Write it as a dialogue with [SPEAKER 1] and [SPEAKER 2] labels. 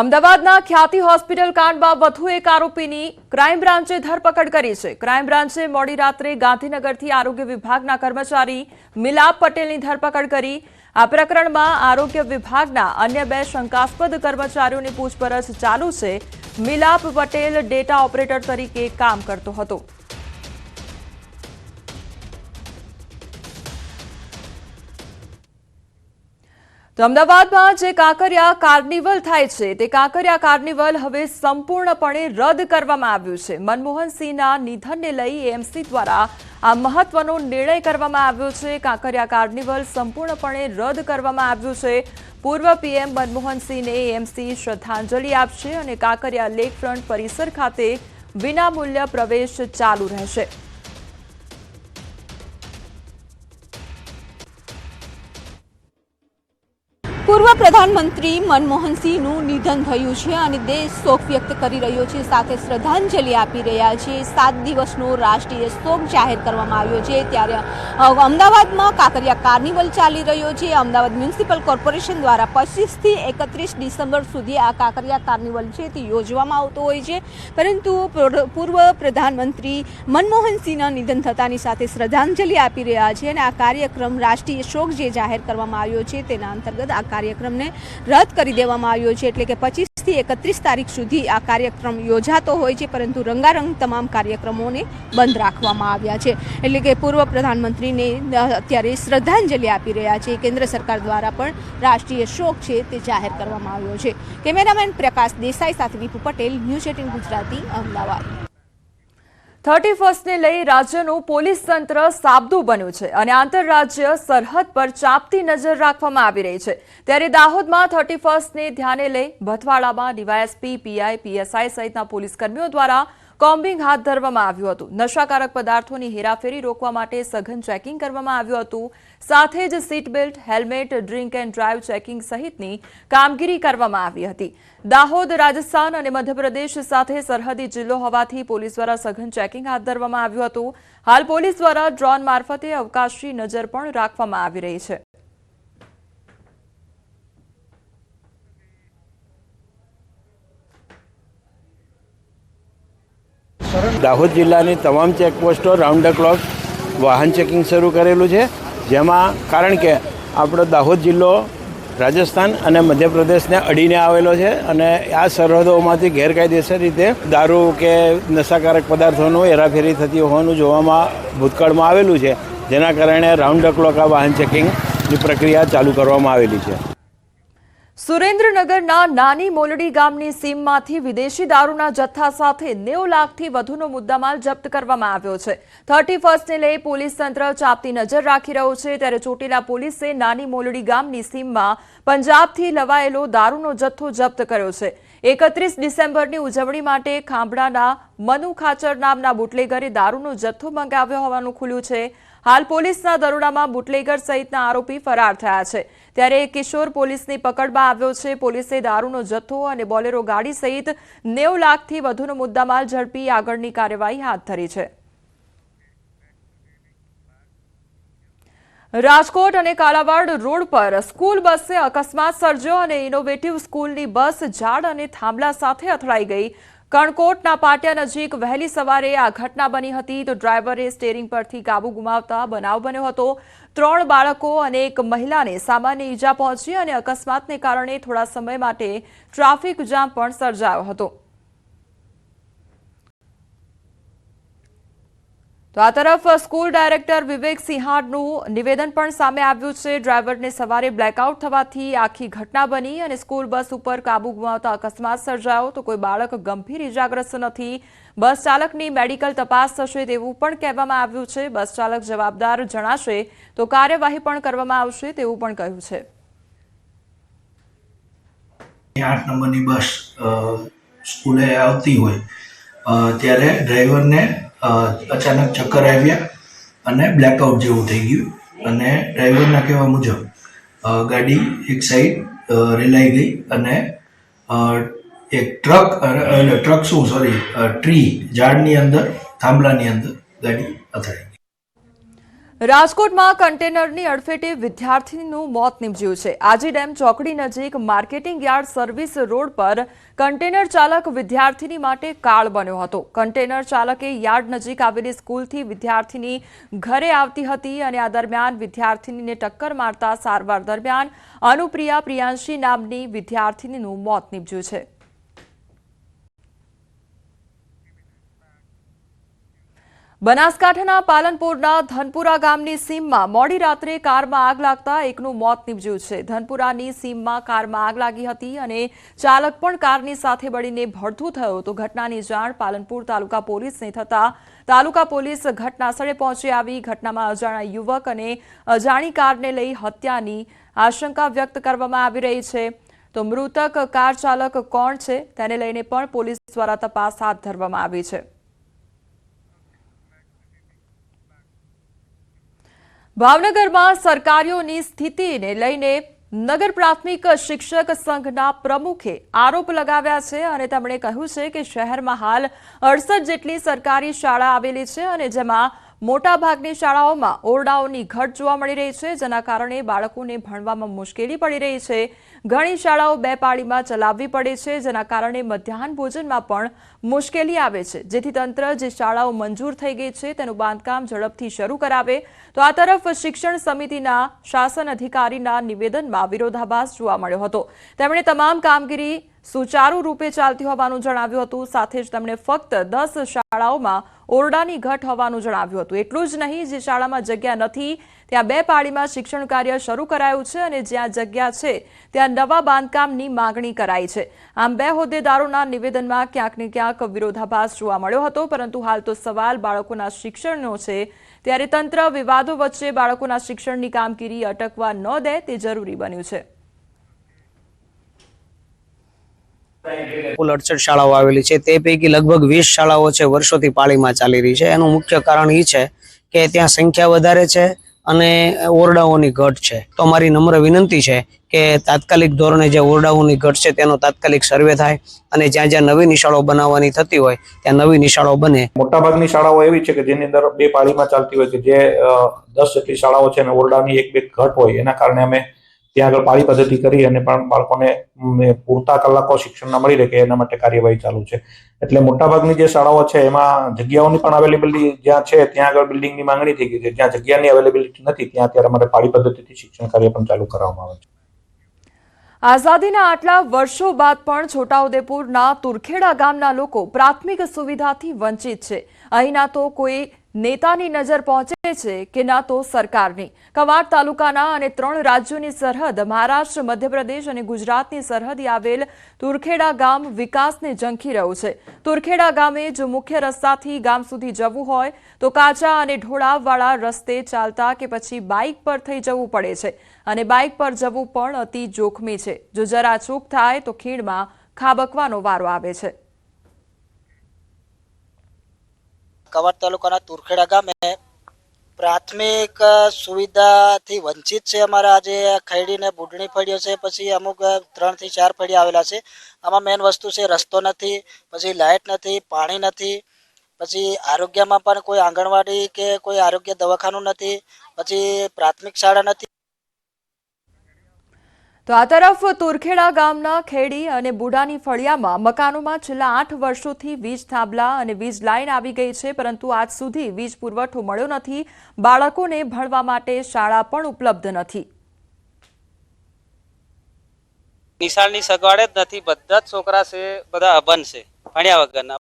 [SPEAKER 1] અમદાવાદના ખ્યાતિ હોસ્પિટલ કાંડમાં વધુ એક આરોપીની ક્રાઇમ બ્રાન્ચે ધરપકડ કરી છે. ક્રાઇમ બ્રાન્ચે મોડી રાત્રે ગાંધીનગરથી આરોગ્ય વિભાગના કર્મચારી મિલાપ પટેલની ધરપકડ કરી. આ પ્રકરણમાં આરોગ્ય વિભાગના અન્ય બે શંકાસ્પદ કર્મચારીઓની પૂછપરછ ચાલુ છે. મિલાપ પટેલ ડેટા ઓપરેટર તરીકે કામ કરતો હતો. તો અમદાવાદમાં જે કાંકરિયા કાર્નિવલ થાય છે, તે કાંકરિયા કાર્નિવલ હવે સંપૂર્ણપણે રદ કરવામાં આવ્યું છે. મનમોહનસિંહના નિધનને લઈ એએમસી દ્વારા આ મહત્વનો નિર્ણય કરવામાં આવ્યો છે. કાંકરિયા કાર્નિવલ સંપૂર્ણપણે રદ કરવામાં આવ્યું છે. પૂર્વ પીએમ મનમોહનસિંહને એએમસી શ્રદ્ધાંજલિ આપશે અને કાંકરિયા લેક ફ્રન્ટ પરિસર ખાતે વિનામૂલ્ય પ્રવેશ ચાલુ રહેશે.
[SPEAKER 2] પૂર્વ પ્રધાનમંત્રી મનમોહનસિંહનું નિધન થયું છે અને દેશ શોક વ્યક્ત કરી રહ્યો છે, સાથે શ્રદ્ધાંજલિ આપી રહ્યા છે. સાત દિવસનો રાષ્ટ્રીય શોક જાહેર કરવામાં આવ્યો છે. ત્યારે અમદાવાદમાં કાંકરિયા કાર્નિવલ ચાલી રહ્યો છે. અમદાવાદ મ્યુનિસિપલ કોર્પોરેશન દ્વારા પચીસથી એકત્રીસ ડિસેમ્બર સુધી આ કાંકરિયા કાર્નિવલ છે તે યોજવામાં આવતો હોય છે. પરંતુ પ્ર- પૂર્વ પ્રધાનમંત્રી મનમોહનસિંહના નિધન થતાની સાથે શ્રદ્ધાંજલિ આપી રહ્યા છે અને આ કાર્યક્રમ રાષ્ટ્રીય શોક જે જાહેર કરવામાં આવ્યો છે તેના અંતર્ગત આ કાર્યક્રમને રદ કરી દેવામાં આવ્યો છે. એટલે કે પચીસથી એકત્રીસ તારીખ સુધી આ કાર્યક્રમ યોજાતો હોય છે, પરંતુ રંગારંગ તમામ કાર્યક્રમોને બંધ રાખવામાં આવ્યા છે. એટલે કે પૂર્વ પ્રધાનમંત્રીને અત્યારે શ્રદ્ધાંજલિ આપી રહ્યા છે. કેન્દ્ર સરકાર દ્વારા પણ રાષ્ટ્રીય શોક છે તે જાહેર કરવામાં આવ્યો છે. કેમેરામેન પ્રકાશ દેસાઈ સાથે Vipu Patel, news eighteen Gujarati, Ahmedabad.
[SPEAKER 1] Thirty ફર્સ્ટને લઈ રાજ્યનું પોલીસ તંત્ર સાબદું બન્યું છે અને આંતરરાજ્ય સરહદ પર ચાંપતી નજર રાખવામાં આવી રહી છે. ત્યારે દાહોદમાં થર્ટી ફર્સ્ટને ધ્યાને લઈ ભથવાડામાં ડીવાયએસપી, પીઆઈ, પીએસઆઈ સહિતના પોલીસ કર્મીઓ દ્વારા કોમ્બિંગ હાથ ધરવામાં આવ્યું હતું. નશાકારક પદાર્થોની હેરાફેરી રોકવા માટે સઘન ચેકિંગ કરવામાં આવ્યું હતું. સાથે જ seat belt helmet, drink and drive checking સહિતની કામગીરી કરવામાં આવી હતી. દાહોદ, રાજસ્થાન અને મધ્યપ્રદેશ સાથે સરહદી જિલ્લો હોવાથી પોલીસ દ્વારા સઘન ચેકિંગ હાથ ધરવામાં આવ્યું હતું. હાલ પોલીસ દ્વારા ડ્રોન મારફતે અવકાશી નજર પણ રાખવામાં આવી રહી છે.
[SPEAKER 3] દાહોદ જિલ્લાની તમામ ચેકપોસ્ટો રાઉન્ડ ધ ક્લોક વાહન ચેકિંગ શરૂ કરેલું છે. જેમાં કારણ કે આપણો દાહોદ જિલ્લો રાજસ્થાન અને મધ્યપ્રદેશને અડીને આવેલો છે અને આ સરહદોમાંથી ગેરકાયદેસર રીતે દારૂ કે નશાકારક પદાર્થોનું હેરાફેરી થતી હોવાનું જોવામાં ભૂતકાળમાં આવેલું છે. જેના કારણે રાઉન્ડ ધ ક્લોક આ વાહન ચેકિંગની પ્રક્રિયા ચાલુ કરવામાં આવેલી છે.
[SPEAKER 1] સુરેન્દ્રનગરના નાની મોલડી ગામની સીમમાંથી વિદેશી દારૂના જથ્થા સાથે નેવું લાખથી વધુનો મુદ્દામાલ જપ્ત કરવામાં આવ્યો છે. થર્ટી ફર્સ્ટને લઈ પોલીસ તંત્ર ચાપતી નજર રાખી રહ્યું છે. ત્યારે ચોટીલા પોલીસે નાની મોલડી ગામની સીમમાં પંજાબથી લવાયેલો દારૂનો જથ્થો જપ્ત કર્યો છે. એકત્રીસ ડિસેમ્બરની ઉજવણી માટે ખાંભડાના મનુ ખાચર નામના બુટલેગરે દારૂનો જથ્થો મંગાવ્યો હોવાનું ખુલ્યું છે. હાલ પોલીસના દરોડામાં બુટલેગર સહિતના આરોપી ફરાર થયા છે. ત્યારે કિશોર પોલીસની પકડમાં આવ્યો છે. પોલીસે દારૂનો જથ્થો અને બોલેરો ગાડી સહિત નેવ લાખથી વધુનો મુદ્દામાલ ઝડપી આગળની કાર્યવાહી હાથ ધરી છે. રાજકોટ અને કાલાવાડ રોડ પર સ્કૂલ બસે અકસ્માત સર્જ્યો અને ઇનોવેટિવ સ્કૂલની બસ ઝાડ અને થાંભલા સાથે અથડાઈ ગઈ. કણકોટના પાટિયા નજીક વહેલી સવારે આ ઘટના બની હતી તો ડ્રાઈવરે સ્ટેરિંગ પરથી કાબુ ગુમાવતા બનાવ બન્યો હતો. ત્રણ બાળકો અને એક મહિલાને સામાન્ય ઈજા પહોંચી અને અકસ્માતને કારણે થોડા સમય માટે ટ્રાફિક જામ પણ સર્જાયો હતો. તો આ તરફ સ્કૂલ ડાયરેક્ટર વિવેક સિંહાડનું નિવેદન પણ સામે આવ્યું છે. ડ્રાઈવરને સવારે બ્લેકઆઉટ થવાથી આખી ઘટના બની અને સ્કૂલ બસ ઉપર કાબુ ગુમાવતા અકસ્માત સર્જાયો. તો કોઈ બાળક ગંભીર ઇજાગ્રસ્ત નથી. બસ ચાલકની મેડિકલ તપાસ થશે તેવું પણ કહેવામાં આવ્યું છે. બસ ચાલક જવાબદાર જણાશે તો કાર્યવાહી પણ કરવામાં આવશે તેવું પણ કહ્યું છે.
[SPEAKER 4] ત્યારે ડ્રાઈવરને અચાનક ચક્કર આવ્યા અને બ્લેકઆઉટ જેવું થઈ ગયું. અને ડ્રાઈવરના કહેવા મુજબ ગાડી એક સાઈડ રેલાઈ ગઈ અને એક ટ્રક ટ્રક શું સોરી ટ્રી ઝાડની અંદર, થાંભલાની અંદર ગાડી અથડાઈ
[SPEAKER 1] રાજકોટમાં કન્ટેનરની અડફેટે વિદ્યાર્થીનું મોત નીપજ્યું છે. આજી ડેમ ચોકડી નજીક માર્કેટિંગ યાર્ડ સર્વિસ રોડ પર કન્ટેનર ચાલક વિદ્યાર્થીની માટે કાળ બન્યો હતો. કન્ટેનર ચાલકે યાર્ડ નજીક આવેલી સ્કૂલથી વિદ્યાર્થીની ઘરે આવતી હતી અને આ દરમિયાન વિદ્યાર્થીનીને ટક્કર મારતા સારવાર દરમિયાન અનુપ્રિયા પ્રિયાંશી નામની વિદ્યાર્થીનીનું મોત નીપજ્યું છે. બનાસકાંઠાના પાલનપુરના ધનપુરા ગામની સીમમાં મોડી રાત્રે કારમાં આગ લાગતા એકનું મોત નીપજ્યું છે. ધનપુરાની સીમમાં કારમાં આગ લાગી હતી અને ચાલક પણ કારની સાથે બળીને ભડથું થયો તો ઘટનાની જાણ પાલનપુર તાલુકા પોલીસને થતાં તાલુકા પોલીસ ઘટનાસ્થળે પહોંચી આવી. ઘટનામાં અજાણા યુવક અને અજાણી કારને લઈ હત્યાની આશંકા વ્યક્ત કરવામાં આવી રહી છે. તો મૃતક કાર ચાલક કોણ છે? તેને લઈને પણ પોલીસ દ્વારા તપાસ હાથ ધરવામાં આવી છે. ભાવનગરમાં સરકારીઓની સ્થિતિને લઈને નગર પ્રાથમિક શિક્ષક સંઘના પ્રમુખે આરોપ લગાવ્યા છે અને તેમણે કહ્યું છે કે શહેરમાં હાલ અડસઠ જેટલી સરકારી શાળા આવેલી છે અને જેમાં મોટાભાગની શાળાઓમાં ઓરડાઓની ઘટ જોવા મળી રહી છે, જેના કારણે બાળકોને ભણવામાં મુશ્કેલી પડી રહી છે. ઘણી શાળાઓ બે પાળીમાં ચલાવવી પડે છે, જેના કારણે મધ્યાહન ભોજનમાં પણ મુશ્કેલી આવે છે. જેથી તંત્ર જે શાળાઓ મંજૂર થઈ ગઈ છે, તેનું બાંધકામ ઝડપથી શરૂ કરાવે. તો આ તરફ શિક્ષણ સમિતિના શાસન અધિકારીના નિવેદનમાં વિરોધાભાસ જોવા મળ્યો હતો. તેમણે તમામ કામગીરી સુચારુ રૂપે ચાલતી હોવાનું જણાવ્યું હતું. સાથે જ તેમણે ફક્ત દસ શાળાઓમાં ઓરડાની ઘટ હોવાનું જણાવ્યું હતું. એટલું જ નહીં, જે શાળામાં જગ્યા નથી, ત્યાં બે પાળીમાં શિક્ષણ કાર્ય શરૂ કરાયું છે અને જ્યાં જગ્યા છે, ત્યાં નવા બાંધકામની માગણી કરાઈ છે. આમ બે હોદ્દેદારોના નિવેદનમાં ક્યાંક ને ક્યાંક વિરોધાભાસ જોવા મળ્યો હતો, પરંતુ હાલ તો સવાલ બાળકોના શિક્ષણનો છે. ત્યારે તંત્ર વિવાદો વચ્ચે બાળકોના શિક્ષણની કામગીરી અટકવા ન દે તે જરૂરી બન્યું છે.
[SPEAKER 5] કુલ અડસઠ શાળાઓ આવેલી છે. તે પૈકી લગભગ વીસ શાળાઓ છે, વર્ષોથી પાળીમાં ચાલી રહી છે. એનું મુખ્ય કારણ એ છે કે ત્યાં સંખ્યા વધારે છે અને ઓરડાઓની ઘટ છે. તો મારી નમ્ર વિનંતી છે કે તાત્કાલિક ધોરણે જે ઓરડાઓની ઘટ છે તેનો તાત્કાલિક સર્વે થાય અને જ્યાં જ્યાં નવી નિશાળો બનાવવાની થતી હોય, ત્યાં નવી નિશાળો બને.
[SPEAKER 6] મોટાભાગની શાળાઓ એવી છે કે જેની અંદર બે પાળીમાં ચાલતી હોય કે જે દસ જેટલી શાળાઓ છે અને ઓરડાની એક બે ઘટ હોય, એના કારણે અમે ત્યાં આગળ પાળી પદ્ધતિ કરી અને પણ બાળકોને પૂરતા કલાકો શિક્ષણના મળી રહે એના માટે કાર્યવાહી ચાલુ છે. એટલે મોટાભાગની જે શાળાઓ છે, એમાં જગ્યાઓની પણ અવેલેબિલિટી જ્યાં છે, ત્યાં આગળ બિલ્ડિંગની માંગણી થઈ ગઈ છે. જ્યાં જગ્યાની અવેલેબિલિટી નથી, ત્યાં અત્યારે અમારે પાળી પદ્ધતિથી શિક્ષણ કાર્ય પણ ચાલુ કરવામાં આવે છે.
[SPEAKER 1] આઝાદીના આટલા વર્ષો બાદ પણ છોટાઉદેપુરના તુરખેડા ગામના લોકો પ્રાથમિક સુવિધાથી વંચિત છે. અહીંના તો કોઈ નેતાની નજર પહોંચે છે કે ના તો સરકારની. કવાડ તાલુકાના અને ત્રણ રાજ્યોની સરહદ, મહારાષ્ટ્ર, મધ્યપ્રદેશ અને ગુજરાતની સરહદે આવેલ તુરખેડા ગામ વિકાસને ઝંખી રહ્યું છે. તુરખેડા ગામે જો મુખ્ય રસ્તાથી ગામ સુધી જવું હોય, તો કાચા અને ઢોળાવવાળા રસ્તે ચાલતા કે પછી બાઇક પર થઈ જવું પડે છે. અને બાઇક પર જવું પણ અતિ જોખમી છે. જો જરા ચૂક થાય, તો ખીણમાં ખાબકવાનો વારો આવે છે.
[SPEAKER 7] કવાડ તાલુકાના તુરખેડા ગામે પ્રાથમિક સુવિધાથી વંચિત છે અમારા આજે ખૈડીને બુડણી ફળીઓ છે. પછી અમુક ત્રણથી ચાર ફળી આવેલા છે. આમાં મેઇન વસ્તુ છે રસ્તો નથી, પછી લાઇટ નથી, પાણી નથી, પછી આરોગ્યમાં પણ કોઈ આંગણવાડી કે કોઈ આરોગ્ય દવાખાનું નથી, પછી પ્રાથમિક શાળા નથી.
[SPEAKER 1] તો આ તરફ તુરખેડા ગામના ખેડી અને બુડાની ફળિયામાં મકાનોમાં છેલ્લા આઠ વર્ષોથી વીજ થાંભલા અને વીજ લાઇન આવી ગઈ છે, પરંતુ આજ સુધી વીજ પુરવઠો મળ્યો નથી. બાળકોને ભણવા માટે શાળા પણ ઉપલબ્ધ નથી.
[SPEAKER 8] નિશાળની સગવડ જ નથી. બધા જ છોકરા છે, બધા અભન છે, ભણ્યા વગરના.